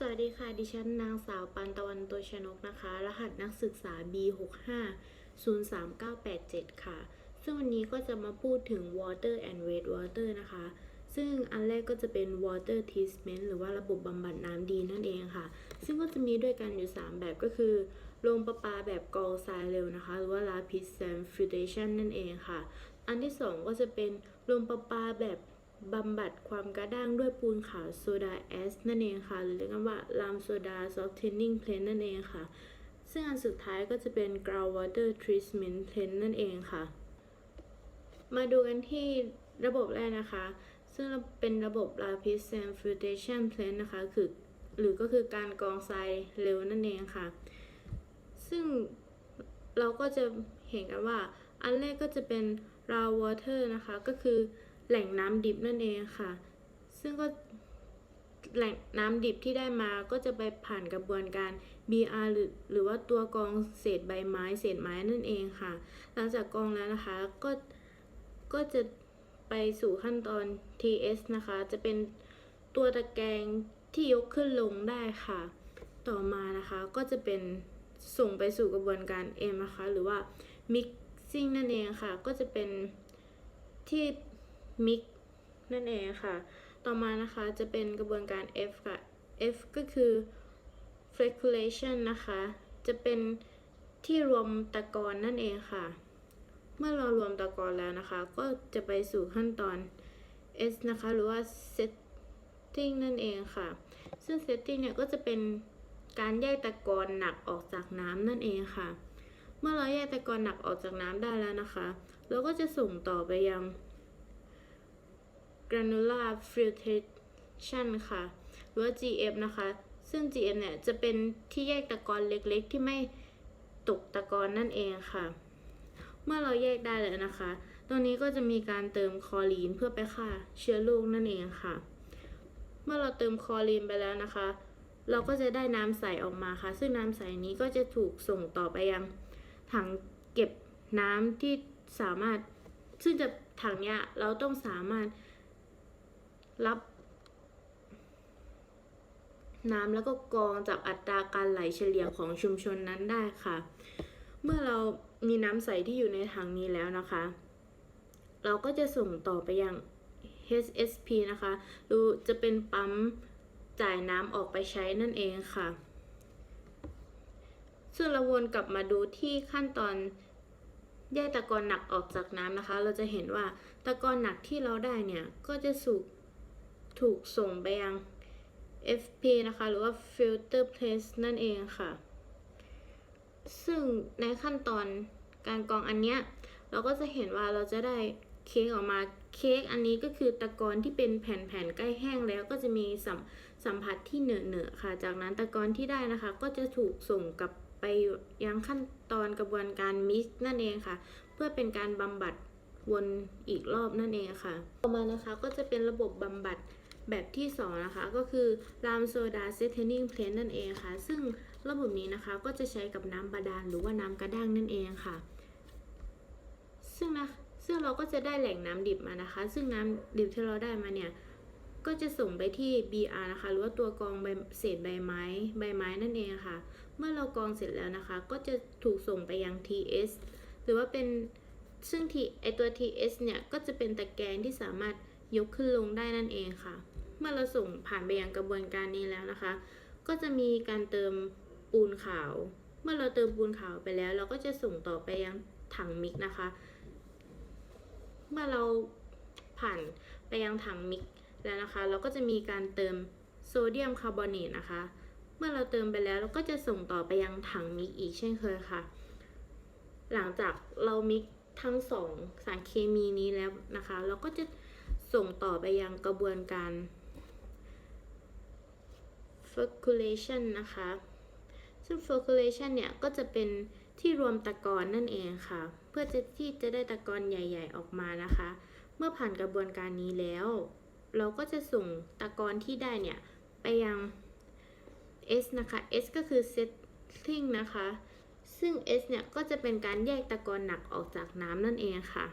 สวัสดีค่ะ ดิฉันนางสาวปันตะวันตัวชนกนะคะ รหัสนักศึกษา B65 03987 ค่ะ ซึ่งวันนี้ก็จะมาพูดถึง water and wastewater นะคะ ซึ่งอันแรกก็จะเป็น water treatment หรือว่าระบบบำบัดน้ำดีนั่นเองค่ะ ซึ่งก็จะมีด้วยกันอยู่ 3 แบบก็คือโรงประปาแบบกองทรายเร็วนะคะ หรือว่า rapid sand filtration นั่นเองค่ะ อันที่ 2 ก็จะเป็นโรงประปาแบบ บำบัดความกระด้างด้วยปูนขาวโซดาแอสนั่นเองค่ะ หรือเรียกกันว่าลามโซดา softening plant นั่นเองค่ะ ซึ่งอันสุดท้ายก็จะเป็น groundwater treatment plan นั่นเองค่ะ มาดูกันที่ระบบแรกนะคะ ซึ่งเป็นระบบ rapid sand filtration plan นะคะ คือ หรือก็คือการกรองทรายเร็วนั่นเองค่ะ ซึ่งเราก็จะเห็นกันว่า อันแรกก็จะเป็น raw water นะคะ ก็คือ แหล่งน้ำดิบนั่นเองค่ะ ซึ่งก็แหล่งน้ำดิบที่ได้มาก็จะไปผ่านกระบวนการ BR หรือหรือว่าตัวกรองเศษใบไม้เศษไม้นั่นเองค่ะ หลังจากกรองแล้วนะคะก็ก็จะไปสู่ขั้นตอน TS นะคะ จะเป็นตัวตะแกรงที่ยกขึ้นลงได้ค่ะ ต่อมานะคะก็จะเป็นส่งไปสู่กระบวนการ M นะคะ หรือว่า mixing นั่นเองค่ะ ก็จะเป็นที่ mix นั่นเองค่ะ ต่อมานะคะจะเป็นกระบวนการ F ค่ะ F ก็คือ flocculation นะคะ จะเป็นที่รวมตะกอนนั่นเองค่ะ เมื่อเรารวมตะกอนแล้วนะคะ ก็จะไปสู่ขั้นตอน S นะคะ หรือว่า setting นั่นเองค่ะ ซึ่ง setting เนี่ยก็จะเป็นการแยกตะกอนหนักออกจากน้ำนั่นเองค่ะ เมื่อเราแยกตะกอนหนักออกจากน้ำได้แล้วนะคะ เราก็จะส่งต่อไปยัง granular filtration ค่ะ หรือว่า GF นะคะ ซึ่ง GF เนี่ย จะเป็นที่แยกตะกอนเล็กๆ ที่ไม่ตกตะกอนนั่นเองค่ะ เมื่อเราแยกได้แล้วนะคะ ตรงนี้ก็จะมีการเติมคอรีนเพื่อไปฆ่าเชื้อโรคนั่นเองค่ะ เมื่อเราเติมคอรีนไปแล้วนะคะ เราก็จะได้น้ำใสออกมาค่ะ ซึ่งน้ำใสนี้ก็จะถูกส่งต่อไปยังถังเก็บน้ำที่สามารถซึ่งจะถังเนี้ยเราต้องสามารถ รับน้ำแล้วก็กรองจากอัตราการไหลเฉลี่ยของชุมชนนั้นได้ค่ะ เมื่อเรามีน้ำใสที่อยู่ในถังนี้แล้วนะคะ เราก็จะส่งต่อไปยัง HSP นะคะหรือจะเป็นปั๊มจ่ายน้ำออกไปใช้นั่นเองค่ะซึ่งเราวนกลับมาดูที่ขั้นตอนแยกตะกอนหนักออกจากน้ำนะคะ เราจะเห็นว่าตะกอนหนักที่เราได้เนี่ย ก็จะสูก ถูกส่งไปยัง FP นะคะ หรือว่า filter place นั่นเองค่ะ ซึ่งในขั้นตอนการกรองอันเนี้ย เราก็จะเห็นว่าเราจะได้เค้กออกมาเค้กอันนี้ก็คือตะกอนที่เป็นแผ่นๆใกล้แห้งแล้วก็จะมีสัมสัมผัสที่เหนอะๆค่ะ จากนั้นตะกอนที่ได้นะคะ ก็จะถูกส่งกลับไปยังขั้นตอนกระบวนการมิกซ์นั่นเองค่ะ เพื่อเป็นการบำบัดวนอีกรอบนั่นเองค่ะ ต่อมานะคะก็จะเป็นระบบบำบัด แบบที่ 2 นะคะ ก็คือรามโซดาเซทเทนนิ่งเพลนนั่นเองค่ะ ซึ่งระบบนี้นะคะก็จะใช้กับน้ำบาดาลหรือว่าน้ำกระด้างนั่นเองค่ะ ซึ่งนะซึ่งเราก็จะได้แหล่งน้ำดิบมานะคะ ซึ่งน้ำดิบที่เราได้มาเนี่ยก็จะส่งไปที่ BR นะคะ หรือว่าตัวกรองใบเศษใบไม้ ใบไม้นั่นเองค่ะ เมื่อเรากรองเสร็จแล้วนะคะ ก็จะถูกส่งไปยัง TS หรือว่าเป็นซึ่ง T ไอตัว TS เนี่ย ก็จะเป็นตะแกรงที่สามารถ ยกขึ้นลงได้นั่นเองค่ะ เมื่อเราส่งผ่านไปยังกระบวนการนี้แล้วนะคะ ก็จะมีการเติมปูนขาว เมื่อเราเติมปูนขาวไปแล้ว เราก็จะส่งต่อไปยังถังมิกนะคะ เมื่อเราผ่านไปยังถังมิกแล้วนะคะ เราก็จะมีการเติมโซเดียมคาร์บอเนตนะคะ เมื่อเราเติมไปแล้วเราก็จะส่งต่อไปยังถังมิกอีกเช่นเคยค่ะ หลังจากเรามิกทั้งสองสารเคมีนี้แล้วนะคะ เราก็จะ ส่งต่อไปยังกระบวนการ flocculation นะคะ ซึ่ง flocculation เนี่ย ก็จะเป็นที่รวมตะกอนนั่นเองค่ะ เพื่อจะที่จะได้ตะกอนใหญ่ ๆ ออกมานะคะ เมื่อผ่านกระบวนการนี้แล้ว เราก็จะส่งตะกอนที่ได้เนี่ย ไปยัง S นะคะ S ก็คือ setting นะคะ ซึ่ง S เนี่ย ก็จะเป็นการแยกตะกอนหนักออกจากน้ำนั่นเองค่ะ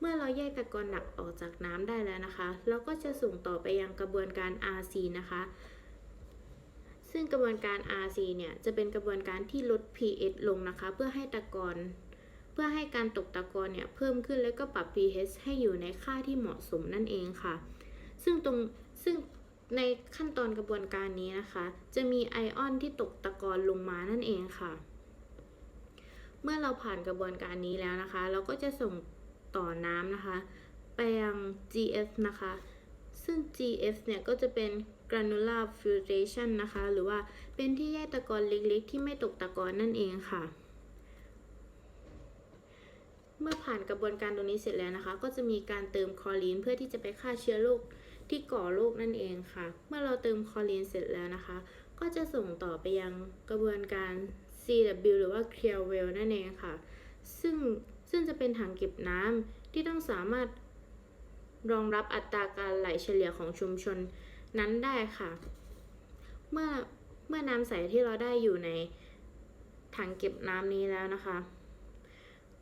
เมื่อเราแยกตะกอนหนักออกจากน้ำได้แล้วนะคะ เราก็จะส่งต่อไปยังกระบวนการ RC นะคะ ซึ่งกระบวนการ RC เนี่ยจะเป็นกระบวนการที่ลด pH ลงนะคะ เพื่อให้ตะกอนเพื่อให้การตกตะกอนเนี่ยเพิ่มขึ้นแล้วก็ปรับ pH ให้อยู่ในค่าที่เหมาะสมนั่นเองค่ะ ซึ่งตรงซึ่งในขั้นตอนกระบวนการนี้นะคะ จะมีไอออนที่ตกตะกอนลงมานั่นเองค่ะ เมื่อเราผ่านกระบวนการนี้แล้วนะคะ เราก็จะส่ง ต่อน้ำนะคะไปยัง GF นะคะ ซึ่ง GF เนี่ยก็จะเป็น granular filtration นะคะ หรือว่าเป็นที่แยกตะกอนเล็กๆ ที่ไม่ตกตะกอนนั่นเองค่ะ เมื่อผ่านกระบวนการตรงนี้เสร็จแล้วนะคะ ก็จะมีการเติมคอรีนเพื่อที่จะไปฆ่าเชื้อโรคที่ก่อโรคนั่นเองค่ะ เมื่อเราเติมคอรีนเสร็จแล้วนะคะ ก็จะส่งต่อไปยังกระบวนการ CW หรือว่า clear well นั่นเองค่ะ ซึ่ง ซึ่งจะเป็นถังเก็บน้ำที่ต้องสามารถรองรับอัตราการไหลเฉลี่ยของชุมชนนั้นได้ค่ะ เมื่อเมื่อน้ำใสที่เราได้อยู่ในถังเก็บน้ำนี้แล้วนะคะ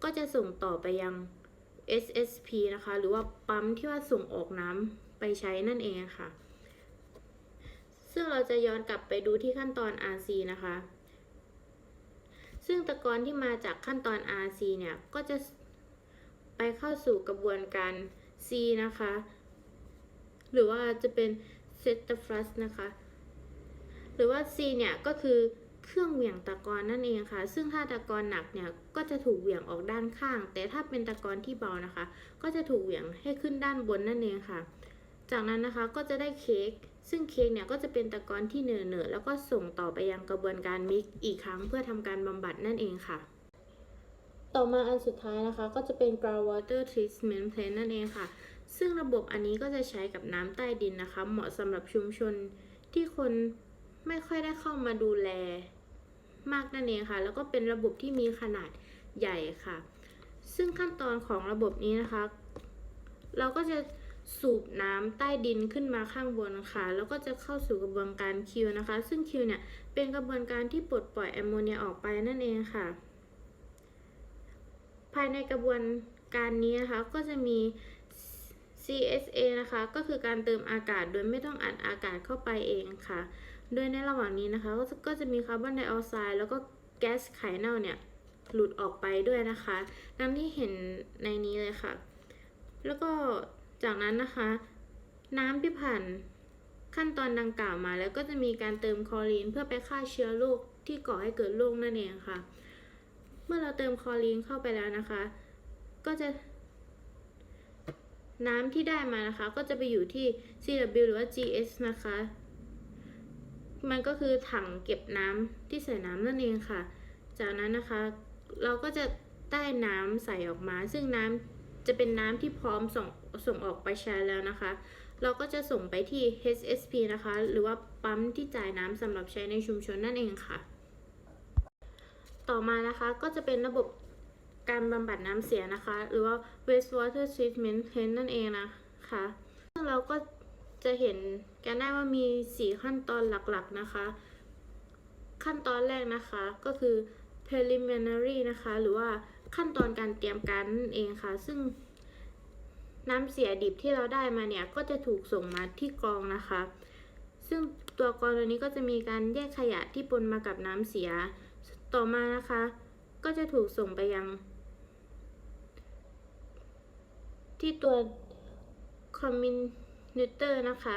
ก็จะส่งต่อไปยัง SSP นะคะ หรือว่าปั๊มที่ว่าส่งออกน้ำไปใช้นั่นเองค่ะ ซึ่งเราจะย้อนกลับไปดูที่ขั้นตอน RC นะคะ ซึ่งตะกอนที่มาจากขั้นตอน RC เนี่ย ก็จะไปเข้าสู่กระบวนการ C นะคะ หรือว่าจะเป็น s e t a f r u s นะคะ หรือว่า C เนี่ย ก็คือเครื่องเหวี่ยงตะกอนนั่นเองค่ะ ซึ่งถ้าตะกอนหนักเนี่ย ก็จะถูกเหวี่ยงออกด้านข้าง แต่ถ้าเป็นตะกอนที่เบานะคะ ก็จะถูกเหวี่ยงให้ขึ้นด้านบนนั่นเองค่ะ จากนั้นนะคะ ก็จะได้เค้ก ซึ่งเค้กเนี่ยก็จะเป็นตะกอนที่เหนอะๆแล้วก็ส่งต่อไปยังกระบวนการมิกอีกครั้งเพื่อทำการบำบัดนั่นเองค่ะ ต่อมาอันสุดท้ายนะคะ ก็จะเป็น groundwater treatment plant นั่นเองค่ะ ซึ่งระบบอันนี้ก็จะใช้กับน้ำใต้ดินนะคะ เหมาะสำหรับชุมชนที่คนไม่ค่อยได้เข้ามาดูแลมากนั่นเองค่ะ แล้วก็เป็นระบบที่มีขนาดใหญ่ค่ะ ซึ่งขั้นตอนของระบบนี้นะคะ เราก็จะ สูบน้ำใต้ดินขึ้นมาข้างบนค่ะ แล้วก็จะเข้าสู่กระบวนการคิวนะคะ ซึ่งคิวเนี่ยเป็นกระบวนการที่ปลดปล่อยแอมโมเนียออกไปนั่นเองค่ะ ภายในกระบวนการนี้นะคะก็จะมี CSA นะคะ ก็คือการเติมอากาศโดยไม่ต้องอัดอากาศเข้าไปเองค่ะ โดยในระหว่างนี้นะคะ ก็จะก็จะมีคาร์บอนไดออกไซด์แล้วก็แก๊สไขเน่าเนี่ยหลุดออกไปด้วยนะคะ ดังที่เห็นในนี้เลยค่ะ แล้วก็ จากนั้นนะคะ น้ำที่ผ่านขั้นตอนดังกล่าวมาแล้วก็จะมีการเติมคลอรีนเพื่อไปฆ่าเชื้อโรคที่ก่อให้เกิดโรคนั่นเองค่ะ เมื่อเราเติมคลอรีนเข้าไปแล้วนะคะ ก็จะ น้ำที่ได้มานะคะ ก็จะไปอยู่ที่ CW หรือว่า GS นะคะ มันก็คือถังเก็บน้ำที่ใส่น้ำนั่นเองค่ะ จากนั้นนะคะ เราก็จะได้น้ำใส่ออกมา ซึ่งน้ำ จะเป็นน้ำที่พร้อมส่งส่งออกไปใช้แล้วนะคะ เราก็จะส่งไปที่ HSP นะคะ หรือว่าปั๊มที่จ่ายน้ำสำหรับใช้ในชุมชนนั่นเองค่ะ ต่อมานะคะก็จะเป็นระบบการบำบัดน้ำเสียนะคะ หรือว่า wastewater treatment plant นั่นเองนะคะซึ่งเราก็จะเห็นกันได้ว่ามี 4 ขั้นตอนหลักๆนะคะ ขั้นตอนแรกนะคะก็คือ preliminary นะคะ หรือว่า ขั้นตอนการเตรียมการนั่นเองค่ะ ซึ่งน้ำเสียดิบที่เราได้มาเนี่ยก็จะถูกส่งมาที่กรองนะคะ ซึ่งตัวกรองตัวนี้ก็จะมีการแยกขยะที่ปนมากับน้ำเสีย ต่อมานะคะ ก็จะถูกส่งไปยัง ที่ตัวคอมมิวเตอร์นะคะ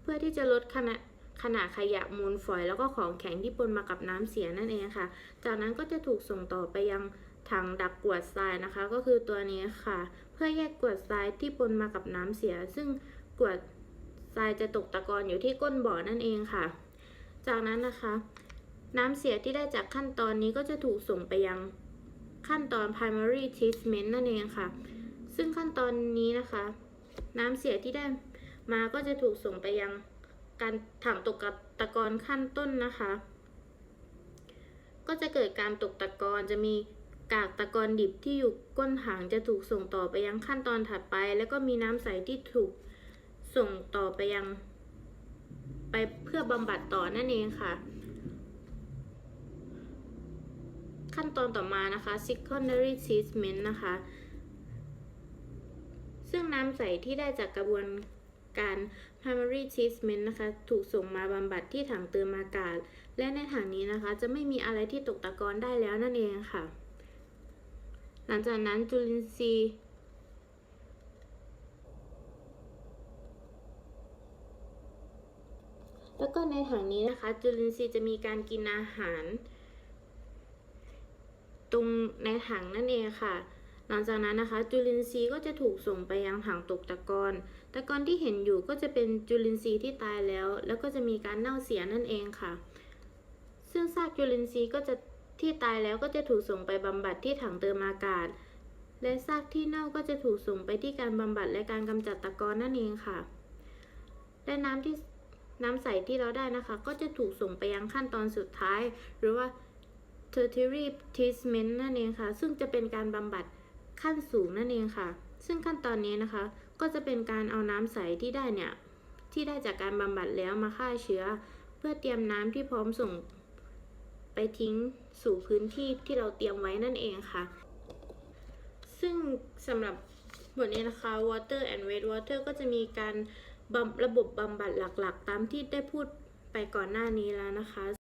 เพื่อที่จะลดขนาดขนาดขยะมูลฝอยแล้วก็ของแข็งที่ปนมากับน้ำเสียนั่นเองค่ะ จากนั้นก็จะถูกส่งต่อไปยัง ถังดักกวดทรายนะคะ ก็คือตัวนี้ค่ะ เพื่อแยกกวดทรายที่ปนมากับน้ำเสีย ซึ่งกวดทรายจะตกตะกอนอยู่ที่ก้นบ่อนั่นเองค่ะ จากนั้นนะคะ น้ำเสียที่ได้จากขั้นตอนนี้ก็จะถูกส่งไปยังขั้นตอน primary treatment นั่นเองค่ะ ซึ่งขั้นตอนนี้นะคะ น้ำเสียที่ได้มาก็จะถูกส่งไปยังการถังตกตะกอนขั้นต้นนะคะ ก็จะเกิดการตกตะกอนจะมี กากตะกอนดิบที่อยู่ก้นถังจะถูกส่งต่อไปยังขั้นตอนถัดไป แล้วก็มีน้ำใสที่ถูกส่งต่อไปยัง ไปเพื่อบำบัดต่อนั่นเองค่ะ ขั้นตอนต่อมานะคะ secondary treatment นะคะ ซึ่งน้ำใสที่ได้จากกระบวนการ primary treatment นะคะ ถูกส่งมาบำบัดที่ถังเติมอากาศ และในถังนี้นะคะ จะไม่มีอะไรที่ตกตะกอนได้แล้วนั่นเองค่ะ หลังจากนั้นจุลินทรีย์แล้วก็ในถังนี้นะคะ จุลินทรีย์จะมีการกินอาหาร ตรงในถังนั่นเองค่ะ หลังจากนั้นนะคะ จุลินทรีย์ก็จะถูกส่งไปยังถังตกตะกอนตะกอนที่เห็นอยู่ก็จะเป็นจุลินทรีย์ที่ตายแล้ว แล้วก็จะมีการเน่าเสียนั่นเองค่ะ ซึ่งซากจุลินทรีย์ก็จะ ที่ตายแล้วก็จะถูกส่งไปบำบัดที่ถังเติมอากาศ และซากที่เน่าก็จะถูกส่งไปที่การบำบัดและการกำจัดตะกอนนั่นเองค่ะ และน้ำที่น้ำใสที่เราได้นะคะ ก็จะถูกส่งไปยังขั้นตอนสุดท้าย หรือว่า tertiary treatment นั่นเองค่ะ ซึ่งจะเป็นการบำบัดขั้นสูงนั่นเองค่ะ ซึ่งขั้นตอนนี้นะคะ ก็จะเป็นการเอาน้ำใสที่ได้เนี่ย ที่ได้จากการบำบัดแล้วมาฆ่าเชื้อ เพื่อเตรียมน้ำที่พร้อมส่งไปทิ้ง สู่พื้นที่ที่เราเตรียมไว้นั่นเองค่ะ ซึ่งสำหรับบทนี้นะคะ water and wastewater ก็จะมีการระบบบำบัดหลักๆ ตามที่ได้พูดไปก่อนหน้านี้แล้วนะคะ